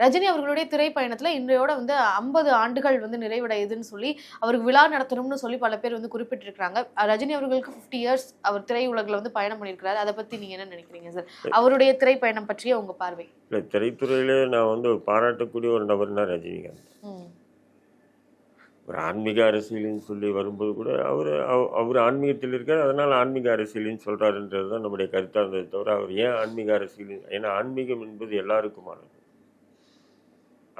ரஜினி அவர்களுடைய திரைப்பயணத்துல இன்றையோட வந்து ஐம்பது ஆண்டுகள் வந்து நிறைவடையுதுன்னு சொல்லி அவருக்கு விழா நடத்தணும்னு சொல்லி பல பேர் வந்து குறிப்பிட்டிருக்காங்க அஹ் ரஜினி அவர்களுக்கு ஃபிஃப்டி இயர்ஸ் அவர் திரையுலகில் வந்து பயணம் பண்ணியிருக்கிறாரு. அதை பத்தி நீங்க என்ன நினைக்கிறீங்க சார்? அவருடைய திரைப்பயணம் பற்றிய உங்க பார்வை. இல்லை திரைத்துறையிலே நான் வந்து பாராட்டக்கூடிய ஒரு நபர்னா ரஜினிகாந்த். ஒரு ஆன்மீக அரசியல்னு சொல்லி வரும்போது கூட அவர் அவர் ஆன்மீகத்தில் இருக்கார். அதனால் ஆன்மீக அரசியல்னு சொல்கிறாருன்றது தான் நம்முடைய கருத்தாக இருந்தது தவிர அவர் ஏன் ஆன்மீக அரசியல் ஏன்னா ஆன்மீகம் என்பது எல்லாருக்குமானது.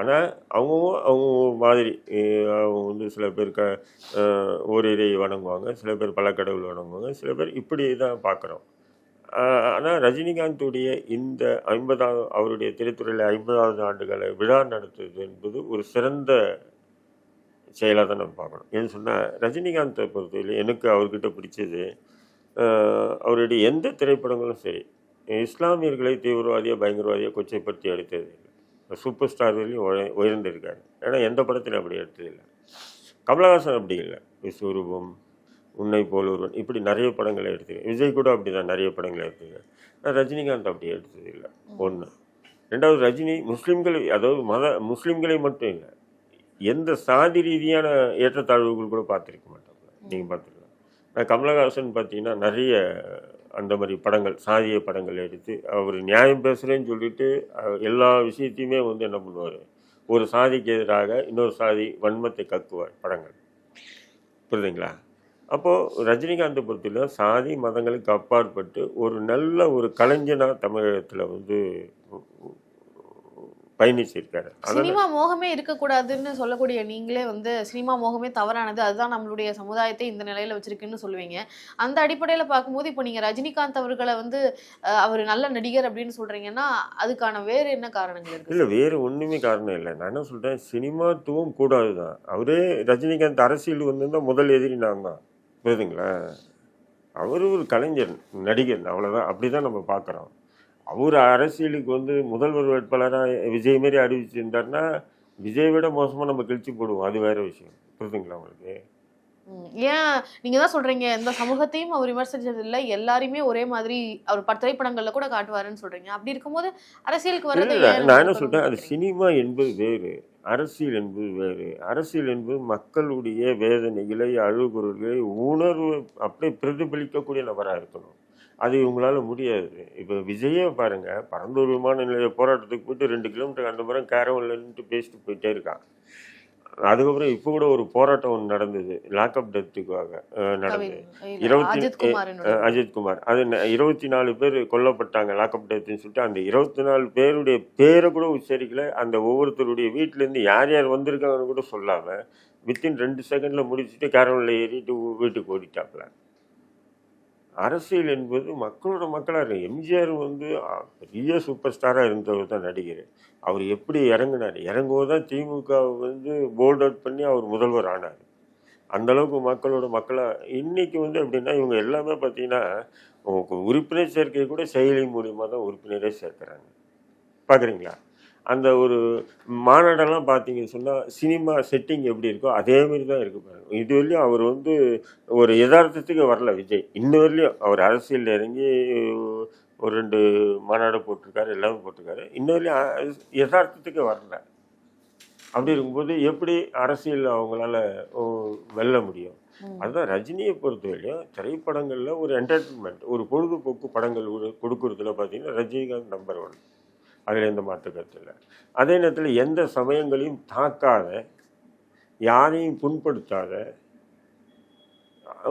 ஆனால் அவங்கவுங்க அவங்க மாதிரி அவங்க வந்து சில பேர் க ஒரு இதை வணங்குவாங்க சில பேர் பல கடவுள் வணங்குவாங்க சில பேர் இப்படி தான் பார்க்குறோம். ஆனால் ரஜினிகாந்துடைய இந்த ஐம்பதாவது அவருடைய திரைத்துறையில் ஐம்பதாவது ஆண்டுகளை விழா நடத்துவது என்பது ஒரு சிறந்த செயலாக தான் நம்ம பார்க்கணும். ஏன்னு சொன்னால் ரஜினிகாந்தை பொறுத்தவரை எனக்கு அவர்கிட்ட பிடிச்சது அவருடைய எந்த திரைப்படங்களும் சரி இஸ்லாமியர்களை தீவிரவாதியாக பயங்கரவாதியாக கொச்சைப்படுத்தி அடித்தது சூப்பர் ஸ்டார் வரையும் உய- உயர்ந்திருக்காரு. ஏன்னா எந்த படத்திலும் அப்படி எடுத்ததில்லை. கமலஹாசன் அப்படி இல்லை. விஸ்வரூபம் உன்னை போல் ஒருவன் இப்படி நிறைய படங்களை எடுத்துக்க விஜய் கூட அப்படி தான் நிறைய படங்களை எடுத்துக்க ஆனால் ரஜினிகாந்த் அப்படி எடுத்தது இல்லை ஒன்று ரெண்டாவது ரஜினி முஸ்லீம்களை அதாவது மத முஸ்லீம்களை மட்டும் இல்லை. எந்த சாதி ரீதியான ஏற்றத்தாழ்வுகள் கூட பார்த்துருக்க மாட்டாங்க நீங்கள் பார்த்துருக்கலாம். நான் கமலஹாசன் பார்த்தீங்கன்னா நிறைய அந்த மாதிரி படங்கள் சாதிய படங்கள் எடுத்து அவர் நியாயம் பேசுகிறேன்னு சொல்லிட்டு எல்லா விஷயத்தையுமே வந்து என்ன பண்ணுவார்? ஒரு சாதிக்கு எதிராக இன்னொரு சாதி வன்மத்தை கக்குவார் படங்கள். புரியுதுங்களா? அப்போது ரஜினிகாந்தை பொறுத்தவரை சாதி மதங்களுக்கு அப்பாற்பட்டு ஒரு நல்ல ஒரு கலைஞனாக தமிழகத்தில் வந்து பயணிச்சிருக்காரு. சினிமா மோகமே இருக்கக்கூடாதுன்னு சொல்லக்கூடிய நீங்களே வந்து சினிமா மோகமே தவறானது. அதுதான் நம்மளுடைய சமுதாயத்தை இந்த நிலையில வச்சிருக்குன்னு சொல்லுவீங்க. அந்த அடிப்படையில பார்க்கும்போது இப்போ நீங்க ரஜினிகாந்த் அவர்களை வந்து அவர் நல்ல நடிகர் அப்படின்னு சொல்றீங்கன்னா அதுக்கான வேறு என்ன காரணங்கள் இருக்கு? இல்லை வேறு ஒன்றுமே காரணம் இல்லை. நான் என்ன சொல்கிறேன் சினிமாத்துவம் கூடாது தான் அவரே ரஜினிகாந்த் அரசியல் வந்திருந்தால் முதல் எதிரி நான் தான். புரியுதுங்களா? அவர் ஒரு கலைஞர் நடிகர். அவ்வளோதான் அப்படி தான் நம்ம பார்க்குறோம். அவர் அரசியலுக்கு வந்து முதல்வர் வேட்பாளராக விஜய் மாரி அறிவிச்சிருந்தாருன்னா விஜய் விட மோசமாக நம்ம கிழிச்சு போடுவோம். அது வேற விஷயம். புரியுதுங்களா உங்களுக்கு. ஏன் நீங்க தான் சொல்றீங்க இந்த சமூகத்தையும் அவர் விமர்சிச்சது இல்ல எல்லாரையுமே ஒரே மாதிரி அவர் திரைப்படங்கள்ல கூட காட்டுவாருன்னு சொல்றீங்க. அப்படி இருக்கும்போது அரசியலுக்கு ஏன் நான் என்ன நம்ம சொல்கிறேன் அது? சினிமா என்பது வேறு. அரசியல் என்பது வேறு. அரசியல் என்பது மக்களுடைய வேதனைகளை அழுகுறல்களை உணர்வு அப்படியே பிரதிபலிக்கக்கூடிய நபராக இருக்கணும். அது இவங்களால முடியாது. இப்போ விஜயே பாருங்க பரந்தூர் விமான நிலைய போராட்டத்துக்கு போயிட்டு ரெண்டு கிலோமீட்டர் அந்த மரம் கேரவன்லன்ட்டு பேசிட்டு போயிட்டே இருக்கான். அதுக்கப்புறம் இப்போ கூட ஒரு போராட்டம் ஒன்று நடந்தது லாக்அப் டெத்துக்காக நடந்தது. இருபத்தி- அஜித் குமாரினுடைய அஹ் அஜித் குமார். அது இருபத்தி நாலு பேர் கொல்லப்பட்டாங்க லாக்அப் டெத்துன்னு சொல்லிட்டு. அந்த இருபத்தி நாலு பேருடைய பேரை கூட உச்சரிக்கல. அந்த ஒவ்வொருத்தருடைய வீட்டிலேருந்து யார் யார் வந்திருக்காங்கன்னு கூட சொல்லாம வித்தின் ரெண்டு செகண்ட்ல முடிச்சுட்டு கேரவனில் ஏறிட்டு வீட்டுக்கு ஓடிட்டாப்ல. அரசியல் என்பது மக்களோட மக்களாக இருக்கு எம்ஜிஆர் வந்து பெரிய சூப்பர் ஸ்டாராக இருந்தவர் தான் நடிகர். அவர் எப்படி இறங்கினார்? இறங்குவது தான் திமுக வந்து போல்ட் அவுட் பண்ணி அவர் முதல்வர் ஆனார். அந்த அளவுக்கு மக்களோட மக்களாக இன்னைக்கு வந்து எப்படின்னா இவங்க எல்லாமே பார்த்தீங்கன்னா உறுப்பினர் சேர்க்கை கூட செயலி மூலியமாக தான் உறுப்பினரே சேர்க்குறாங்க. பார்க்குறீங்களா அந்த ஒரு மாநாடெல்லாம் பார்த்தீங்கன்னு சொன்னால் சினிமா செட்டிங் எப்படி இருக்கோ அதே மாதிரி தான் இருக்கு பாருங்க. இது வரலையும் அவர் வந்து ஒரு யதார்த்தத்துக்கு வரல விஜய். இன்ன வரலையும் அவர் அரசியலில் இறங்கி ஒரு ரெண்டு மாநாடு போட்டிருக்காரு எல்லாமே போட்டிருக்காரு. இன்ன வரலையும் யதார்த்தத்துக்கு வரல. அப்படி இருக்கும்போது எப்படி அரசியல் அவங்களால வெல்ல முடியும். அதுதான் ரஜினியை பொறுத்தவரையும் திரைப்படங்களில் ஒரு என்டர்டெயின்மெண்ட் ஒரு பொழுதுபோக்கு படங்கள் கொடுக்கறதுல பார்த்தீங்கன்னா ரஜினிகாந்த் நம்பர் ஒன் அதில் எந்த மாற்று கருத்து இல்லை அதே நேரத்தில் எந்த சமயங்களையும் தாக்காத யாரையும் புண்படுத்தாத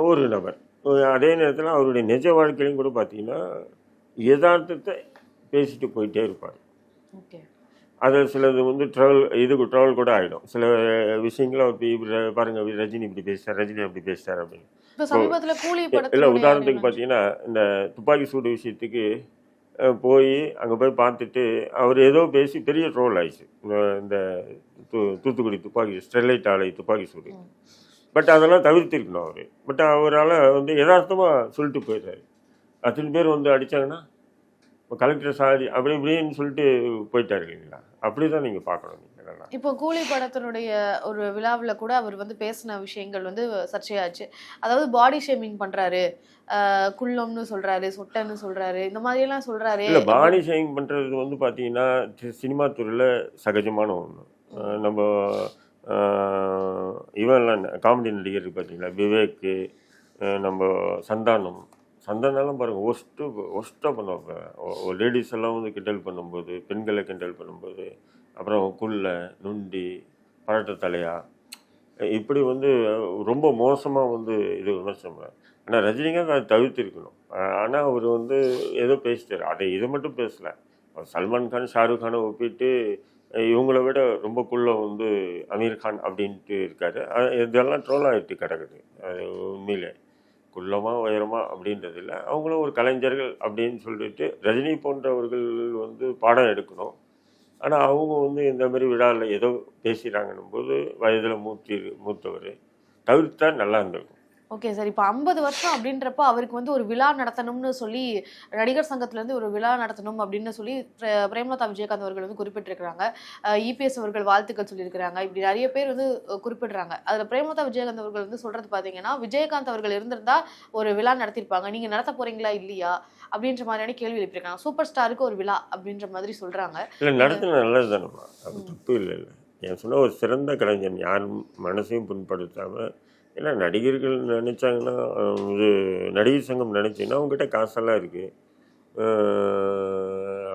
ஒரு நபர். அதே நேரத்தில் அவருடைய நிஜ வாழ்க்கையிலும் கூட பார்த்தீங்கன்னா யதார்த்தத்தை பேசிட்டு போயிட்டே இருப்பார். ஓகே. அதில் சிலது வந்து ட்ராவல் இதுக்கு ட்ராவல் கூட ஆகிடும் சில விஷயங்களை அவர் இப்படி இப்படி பாருங்க ரஜினி இப்படி பேசிட்டார் ரஜினி அப்படி பேசிட்டார் அப்படின்னு. இல்லை உதாரணத்துக்கு பார்த்தீங்கன்னா இந்த துப்பாக்கி சூடு விஷயத்துக்கு போய் அங்கே போய் பார்த்துட்டு அவர் ஏதோ பேசி பெரிய ட்ரோல் ஆயிடுச்சு. இந்த- தூ- தூத்துக்குடி துப்பாக்கி ஸ்டெர்லைட் ஆலை துப்பாக்கி சூடு. பட் அதெல்லாம் தவிர்த்திருக்கணும் அவர். பட் அவரால் வந்து யதார்த்தமாக சொல்லிட்டு போயிடுறாரு. அத்தனை பேர் வந்து அடிச்சாங்கன்னா கலெக்டர் சாரி அப்படி இப்படின்னு சொல்லிட்டு போயிட்டாரு இல்லைங்களா? அப்படி தான் நீங்கள் பார்க்கணும் நீங்கள் அதெல்லாம் இப்போ கூலி படத்தினுடைய ஒரு விழாவில் கூட அவர் வந்து பேசின விஷயங்கள் வந்து சர்ச்சையாச்சு. அதாவது பாடி ஷேமிங் பண்றாரு. குள்ளம்னு சொல்றாரு சொட்டன்னு சொல்றாரு இந்த மாதிரி எல்லாம் சொல்றாரு. இல்லை பாடி ஷேவிங் பண்ணுறது வந்து பார்த்தீங்கன்னா சி- சினிமா துறையில் சகஜமான ஒன்று நம்ம இவன்லாம் காமெடி நடிகர் பார்த்தீங்களா விவேக்கு நம்ம சந்தானம் சந்தனெல்லாம் பாருங்கள் ஒஸ்ட்டு ஒஸ்ட்டாக பண்ணுவாங்க. ஒரு லேடிஸ் எல்லாம் வந்து கிண்டல் பண்ணும்போது பெண்களை கிண்டல் பண்ணும்போது அப்புறம் குள்ள நுண்டி பழட்ட தலையா இப்படி வந்து ரொம்ப மோசமாக வந்து இது விமர்சனம். ஆனால் ரஜினிகாந்த் அதை தவிர்த்திருக்கணும். ஆனால் அவர் வந்து ஏதோ பேசிட்டார். அதை இதை மட்டும் பேசலை. அவர் சல்மான் கான் ஷாருக் கானை ஒப்பிட்டு இவங்கள விட ரொம்ப குள்ள வந்து அமீர் கான் அப்படின்ட்டு இருக்காரு. இதெல்லாம் ட்ரோல் ஆகிட்டு கிடக்குது. அது உண்மையிலே. குள்ளமா உயரமா அப்படின்றது இல்லை அவங்களும் ஒரு கலைஞர்கள் அப்படின்னு சொல்லிட்டு ரஜினி போன்றவர்கள் வந்து பாடம் எடுக்கணும். ஆனால் அவங்க வந்து இந்த மாதிரி விழாவில் ஏதோ பேசுகிறாங்கன்னும் போது வயதில் மூத்தி மூத்தவர் தவிர்த்தா நல்லா இருந்திருக்கும். Okay sir. இப்போ ஐம்பது வருஷம் அப்படின்றப்போ அவருக்கு வந்து ஒரு விழா நடத்தணும்னு சொல்லி நடிகர் சங்கத்துல இருந்து ஒரு விழா நடத்தணும் அப்படின்னு சொல்லி பிர- பிரேமலதா விஜயகாந்த் அவர்கள் வந்து குறிப்பிட்டிருக்கிறாங்க. இபிஎஸ் அவர்கள் வாழ்த்துக்கள் சொல்லியிருக்கிறாங்க. இப்படி நிறைய பேர் வந்து குறிப்பிடுறாங்க. அதில் பிரேமலதா விஜயகாந்த் அவர்கள் வந்து சொல்றது பார்த்தீங்கன்னா விஜயகாந்த் அவர்கள் இருந்திருந்தா ஒரு விழா நடத்தியிருப்பாங்க. நீங்க நடத்த போறீங்களா இல்லையா? அப்படின்ற மாதிரியான கேள்வி எழுப்பியிருக்காங்க. சூப்பர் ஸ்டாருக்கு ஒரு விழா அப்படின்ற மாதிரி சொல்றாங்க. இல்லை நடத்தின நல்லது தப்பு இல்லை இல்லை. என் சொன்ன ஒரு சிறந்த கலைஞன் யார் மனசையும் புண்படுத்தாமல் ஏன்னா நடிகர்கள் நினச்சாங்கன்னா இது நடிகர் சங்கம் நினச்சிங்கன்னா அவங்ககிட்ட காசெல்லாம் இருக்குது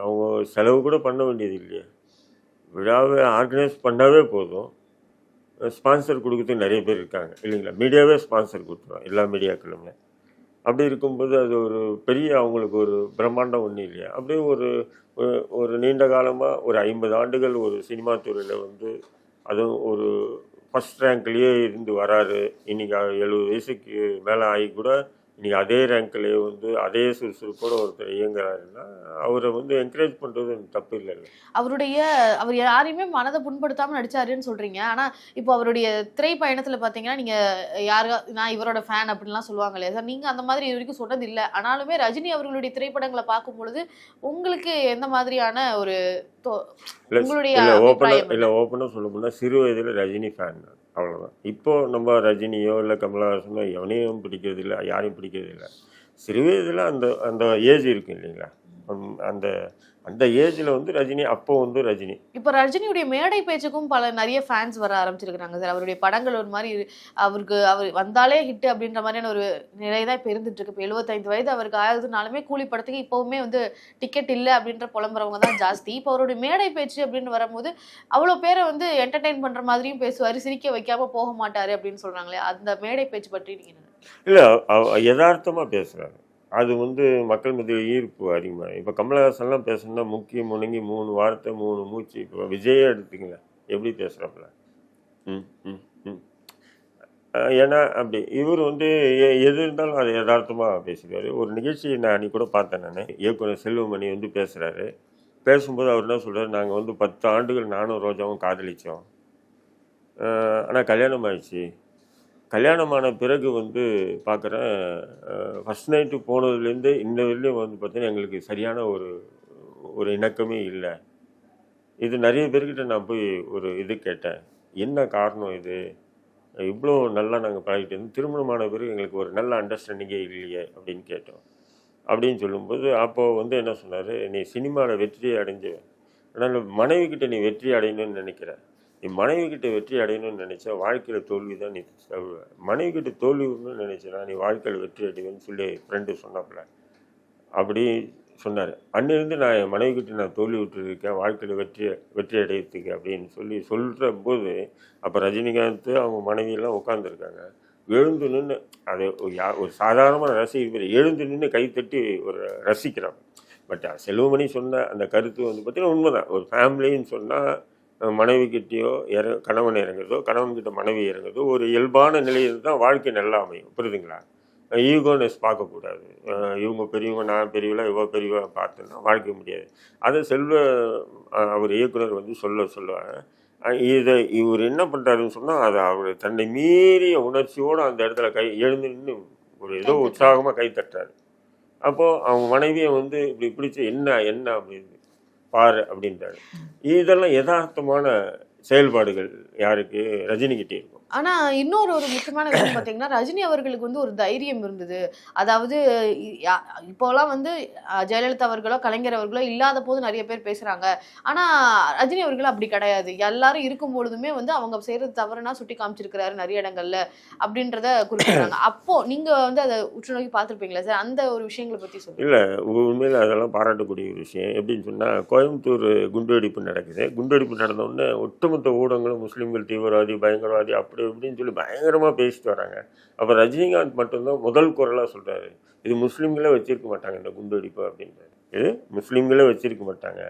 அவங்க செலவு கூட பண்ண வேண்டியது இல்லையா. விழாவை ஆர்கனைஸ் பண்ணாவே போதும். ஸ்பான்சர் கொடுக்கறதுக்கு நிறைய பேர் இருக்காங்க இல்லைங்களா? மீடியாவே ஸ்பான்சர் கொடுத்துருவோம் எல்லா மீடியாக்களுமே. அப்படி இருக்கும்போது அது ஒரு பெரிய அவங்களுக்கு ஒரு பிரம்மாண்டம் ஒன்றும் இல்லையா? அப்படியே ஒரு ஒரு- ஒரு நீண்ட காலமாக ஒரு ஐம்பது ஆண்டுகள் ஒரு சினிமா துறையில் வந்து அதுவும் ஒரு ஃபஸ்ட் ரேங்க்லேயே இருந்து வராரு. இன்னைக்கு எழுபது வயசுக்கு மேலே ஆகி கூட இன்னைக்கு அதே ரேங்க்லேயே வந்து அதே சுறுசுறுப்போட ஒருத்தர் இயங்குறாருன்னா அவரை வந்து என்கரேஜ் பண்ணுறது தப்பு இல்லைல்ல. அவருடைய அவர் யாரையுமே மனதை புண்படுத்தாம நடிச்சாருன்னு சொல்றீங்க. ஆனா இப்போ அவருடைய திரை பயணத்துல பாத்தீங்கன்னா நீங்க யாரு நான் இவரோட ஃபேன் அப்படின்லாம் சொல்லுவாங்க இல்லையா? சார் நீங்க அந்த மாதிரி இது வரைக்கும் சொன்னது இல்லை. ஆனாலுமே ரஜினி அவர்களுடைய திரைப்படங்களை பார்க்கும் பொழுது உங்களுக்கு எந்த மாதிரியான ஒரு இல்லை உங்களுடைய இல்லை ஓப்பனாக இல்லை சொல்ல போனால் சிறு வயதில் ரஜினி ஃபேன் நான். அவ்வளோதான் இப்போது நம்ம ரஜினியோ இல்லை கமலஹாசனோ எவனையும் பிடிக்கிறது இல்லை யாரையும் பிடிக்கிறது இல்லை சிறு வயதில் அந்த அந்த ஏஜ் இருக்கு இல்லைங்களா? அந்த- அந்த ஏஜில் வந்து ரஜினி அப்போ வந்து ரஜினி. இப்போ ரஜினியுடைய மேடை பேச்சுக்கும் பல நிறைய ஃபேன்ஸ் வர ஆரம்பிச்சிருக்காங்க சார். அவருடைய படங்கள் ஒரு மாதிரி அவருக்கு அவர் வந்தாலே ஹிட் அப்படின்ற மாதிரியான ஒரு நிலை தான் இப்போ இருந்துட்டு இருக்கு இப்போ எழுபத்தைந்து வயது அவருக்கு ஆகுதுனாலுமே கூலி படத்துக்கு இப்போவுமே வந்து டிக்கெட் இல்லை அப்படின்ற புலம்புறவங்க தான் ஜாஸ்தி. இப்போ அவருடைய மேடை பேச்சு அப்படின்னு வரும்போது அவ்வளோ பேரை வந்து என்டர்டெயின் பண்ற மாதிரியும் பேசுவார் சிரிக்க வைக்காம போக மாட்டாரு அப்படின்னு சொல்றாங்களே அந்த மேடை பேச்சு பற்றி நீங்க என்ன இல்லை யதார்த்தமாக பேசுகிறாங்க அது வந்து மக்கள் மத்தியில் ஈர்ப்பு அதிகமாக இப்போ கமலஹாசன்லாம் பேசணும்னா முக்கிய முணங்கி மூணு வார்த்தை மூணு மூச்சு. இப்போ விஜயே எடுத்துக்கங்க. எப்படி பேசுகிறாப்புல ம் ம் ம். ஏன்னா அப்படி இவர் வந்து எ- எது இருந்தாலும் அது யதார்த்தமாக பேசுகிறாரு ஒரு நிகழ்ச்சி நான் அன்றைக்கி கூட பார்த்தேன் நான். இயக்குனர் செல்வமணி வந்து பேசுகிறாரு பேசும்போது அவர் என்ன சொல்கிறார் நாங்கள் வந்து பத்து ஆண்டுகள் நானும் ரோஜாவும் காதலித்தோம் ஆனால் கல்யாணம் ஆயிடுச்சு. கல்யாணமான பிறகு வந்து பார்க்குறேன் ஃபஸ்ட் நைட்டு போனதுலேருந்து இந்த வரையிலும் வந்து பார்த்தீங்கன்னா எங்களுக்கு சரியான ஒரு ஒரு இணக்கமே இல்லை. இது நிறைய பேர்கிட்ட நான் போய் ஒரு இது கேட்டேன். என்ன காரணம் இது? இவ்வளோ நல்லா நாங்கள் பழகிட்டு இருந்தோம். திருமணமான பிறகு எங்களுக்கு ஒரு நல்ல அண்டர்ஸ்டாண்டிங்கே இல்லையே அப்படின்னு கேட்டோம். அப்படின்னு சொல்லும்போது அப்போது வந்து என்ன சொன்னார்? நீ சினிமாவில் வெற்றியை அடைஞ்ச அதனால் மனைவி கிட்ட நீ வெற்றி அடையணும்னு நினைக்கிற. நீ மனைவி கிட்ட வெற்றி அடையணும்னு நினைச்சா வாழ்க்கையில் தோல்வி தான் நீ மனைவி கிட்ட தோல்வி வரணும்னு நீ வாழ்க்கையில் வெற்றி அடைவேன்னு சொல்லி ஃப்ரெண்டு சொன்னாப்புல. அப்படி சொன்னார். அன்னிலிருந்து நான் என் மனைவி கிட்ட நான் தோல்வி விட்டுருக்கேன் வாழ்க்கையில் வெற்றி வெற்றி அடையிறதுக்கு அப்படின்னு சொல்லி சொல்கிற போது அப்போ ரஜினிகாந்த் அவங்க மனைவியெல்லாம் உட்காந்துருக்காங்க எழுந்து நின்று அது ஒரு யா- ஒரு சாதாரணமான ரசிகர் எழுந்து நின்று கைத்தட்டி ஒரு ரசிக்கிறான். பட் செல்வமணி சொன்ன அந்த கருத்து வந்து பார்த்திங்கன்னா உண்மைதான். ஒரு ஃபேமிலின்னு சொன்னால் மனைவி கிட்டேயோ இற கணவன் இறங்குறதோ கணவன் கிட்ட மனைவி இறங்குறதோ ஒரு இயல்பான நிலையில் தான் வாழ்க்கை நல்லா அமையும். புரியுதுங்களா? ஈகோனஸ் பார்க்கக்கூடாது. இவங்க பெரியவங்க நான் பெரியவளா இவ பெரியவா பார்த்தோன்னா வாழ்க்கை முடியாது. அதை செல்வ அவர் இயக்குனர் வந்து சொல்ல சொல்லுவாங்க. அஹ் இதை இவர் என்ன பண்ணுறாருன்னு சொன்னால் அதை அவர் தன்னை மீறிய உணர்ச்சியோடு அந்த இடத்துல கை எழுந்து நின்று ஒரு ஏதோ. உற்சாகமாக கை தட்டுறாரு. அப்போ அவங்க மனைவியை வந்து இப்படி பிடிச்சி என்ன என்ன? அப்படின்னு பாரு அப்படின்றாரு. இதெல்லாம் யதார்த்தமான செயல்பாடுகள் யாருக்கு? ரஜினிகிட்டே இருக்கும். ஆனா இன்னொரு ஒரு முக்கியமான விஷயம் பாத்தீங்கன்னா ரஜினி அவர்களுக்கு வந்து ஒரு தைரியம் இருந்தது. அதாவது இப்போலாம் வந்து ஜெயலலிதா அவர்களோ கலைஞர் அவர்களோ இல்லாத போது நிறைய பேர் பேசுறாங்க. ஆனா ரஜினி அவர்கள் அப்படி கிடையாது. எல்லாரும் இருக்கும் பொழுதுமே வந்து அவங்க செய்யறது தவறுனா சுட்டி காமிச்சிருக்கிறாரு நிறைய இடங்கள்ல அப்படின்றத குறிப்பிடுறாங்க. அப்போ நீங்க வந்து அதை உற்று நோக்கி பார்த்திருப்பீங்களா சார்? அந்த ஒரு விஷயங்களை பத்தி சொல்லுங்க. இல்லை உண்மையில் அதெல்லாம் பாராட்டக்கூடிய ஒரு விஷயம். எப்படின்னு சொன்னால் கோயம்புத்தூர் குண்டுவெடிப்பு நடக்குது. குண்டுவெடிப்பு நடந்த உடனே ஒட்டுமொத்த ஊடகங்களும் முஸ்லீம்கள் தீவிரவாதி பயங்கரவாதி அப்படி இப்படின்னு சொல்லி பயங்கரமாக பேசிட்டு வராங்க. அப்போ ரஜினிகாந்த் மட்டும்தான் முதல் குரலாக சொல்கிறாரு இது முஸ்லீம்களே வச்சிருக்க மாட்டாங்க இந்த குண்டுவெடிப்பு அப்படின்றாரு. இது முஸ்லீம்களே வச்சிருக்க மாட்டாங்க.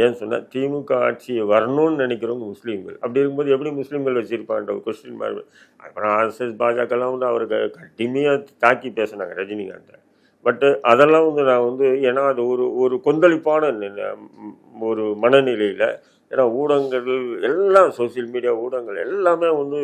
ஏன்னு சொன்னால் திமுக ஆட்சி வரணும்னு நினைக்கிறவங்க முஸ்லீம்கள். அப்படி இருக்கும்போது எப்படி முஸ்லீம்கள் வச்சிருப்பான்ற ஒரு கொஸ்டின் மாதிரி அப்புறம் ஆர்எஸ்எஸ் பாஜகலாம் வந்து அவருக்கு கடுமையாக தாக்கி பேசினாங்க ரஜினிகாந்தை. பட்டு அதெல்லாம் வந்து நான் வந்து ஏன்னா அது ஒரு ஒரு கொந்தளிப்பான ஒரு மனநிலையில். ஏன்னா ஊடகங்கள் எல்லாம் சோஷியல் மீடியா ஊடகங்கள் எல்லாமே வந்து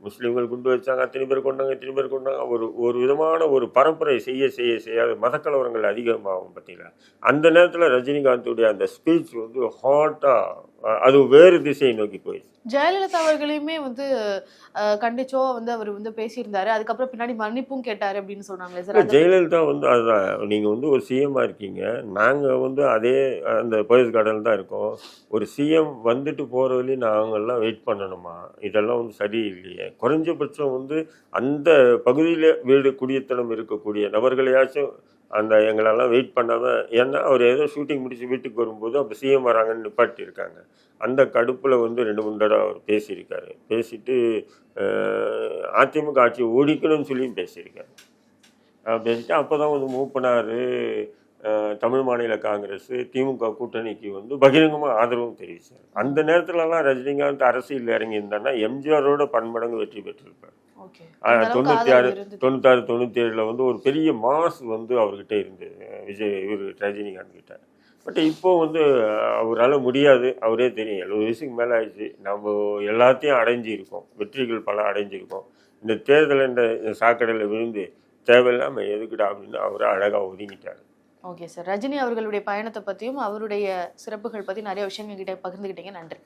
முஸ்லீம்கள் குண்டு வச்சாங்க அத்தனை பேர் கொண்டாங்க இத்தனை பேர் கொண்டாங்க. ஒரு ஒரு விதமான ஒரு பரப்புரை செய்ய செய்ய செய்ய மதக்கலவரங்கள் அதிகமாகும் பார்த்தீங்களா? அந்த நேரத்தில் ரஜினிகாந்துடைய அந்த ஸ்பீச் வந்து ஹாட்டாக அது வேறு திசையை நோக்கி போயிடுச்சு. ஜெயலலிதா அவர்களையுமே வந்து கண்டிச்சோ வந்து அவர் வந்து பேசியிருந்தாரு. அதுக்கப்புறம் பின்னாடி மன்னிப்பும் கேட்டாரு அப்படின்னு சொல்றாங்களே சார். ஜெயலலிதா வந்து அதுதான் நீங்கள் வந்து ஒரு சிஎம்மாக இருக்கீங்க. நாங்கள் வந்து அதே அந்த போயஸ் கார்டன் தான் இருக்கோம். ஒரு சிஎம் வந்துட்டு போகிற வரையும் நாங்கள்லாம் வெயிட் பண்ணணுமா? இதெல்லாம் வந்து சரியில்லையே. குறைஞ்சபட்சம் வந்து அந்த பகுதியில் வீடு குடியத்தனம் இருக்கக்கூடிய நபர்களையாச்சும் அந்த எங்களெல்லாம் வெயிட் பண்ணாமல் ஏன்னா அவர் ஏதோ ஷூட்டிங் முடிச்சு வீட்டுக்கு வரும்போது அப்போ சிஎம் வராங்கன்னு நிப்பாட்டியிருக்காங்க. அந்த கடுப்பில் வந்து ரெண்டு மூணு தடவை அவர் பேசியிருக்காரு. பேசிட்டு அதிமுக ஆட்சியை ஓடிக்கணும்னு சொல்லியும் பேசியிருக்காரு. பேசிட்டு அப்போ தான் வந்து மூவ் பண்ணார் தமிழ் மாநில காங்கிரஸ் திமுக கூட்டணிக்கு வந்து பகிரங்கமாக ஆதரவும் தெரிவித்தார் அந்த நேரத்துலலாம் ரஜினிகாந்த் அரசியல் இறங்கியிருந்தாருன்னா எம்ஜிஆரோட பன்மடங்கு வெற்றி பெற்றிருப்பார். தொண்ணூத்தி ஆறு. தொண்ணூத்தாறு தொண்ணூற்றி ஏழில் வந்து ஒரு பெரிய மாஸ் வந்து அவர்கிட்ட இருந்தது விஜய் இவர் ரஜினிகாந்த் கிட்ட. பட் இப்போ வந்து அவரால் முடியாது. அவரே தெரியும். எழுபது வயசுக்கு மேலே ஆயிடுச்சு. நம்ம எல்லாத்தையும் அடைஞ்சிருக்கோம். வெற்றிகள் பல அடைஞ்சிருக்கோம். இந்த தேர்தல் இந்த சாக்கடையில் விழுந்து தேவையில்லாமல் எதுக்குடா அப்படின்னு அவரை அழகாக ஒதுங்கிட்டார். Okay sir. ரஜினி அவர்களுடைய பயணத்தை பத்தியும் அவருடைய சிறப்புகள் பத்தி நிறைய விஷயங்கள் கிட்ட பகிர்ந்துக்கிட்டீங்க நன்றி.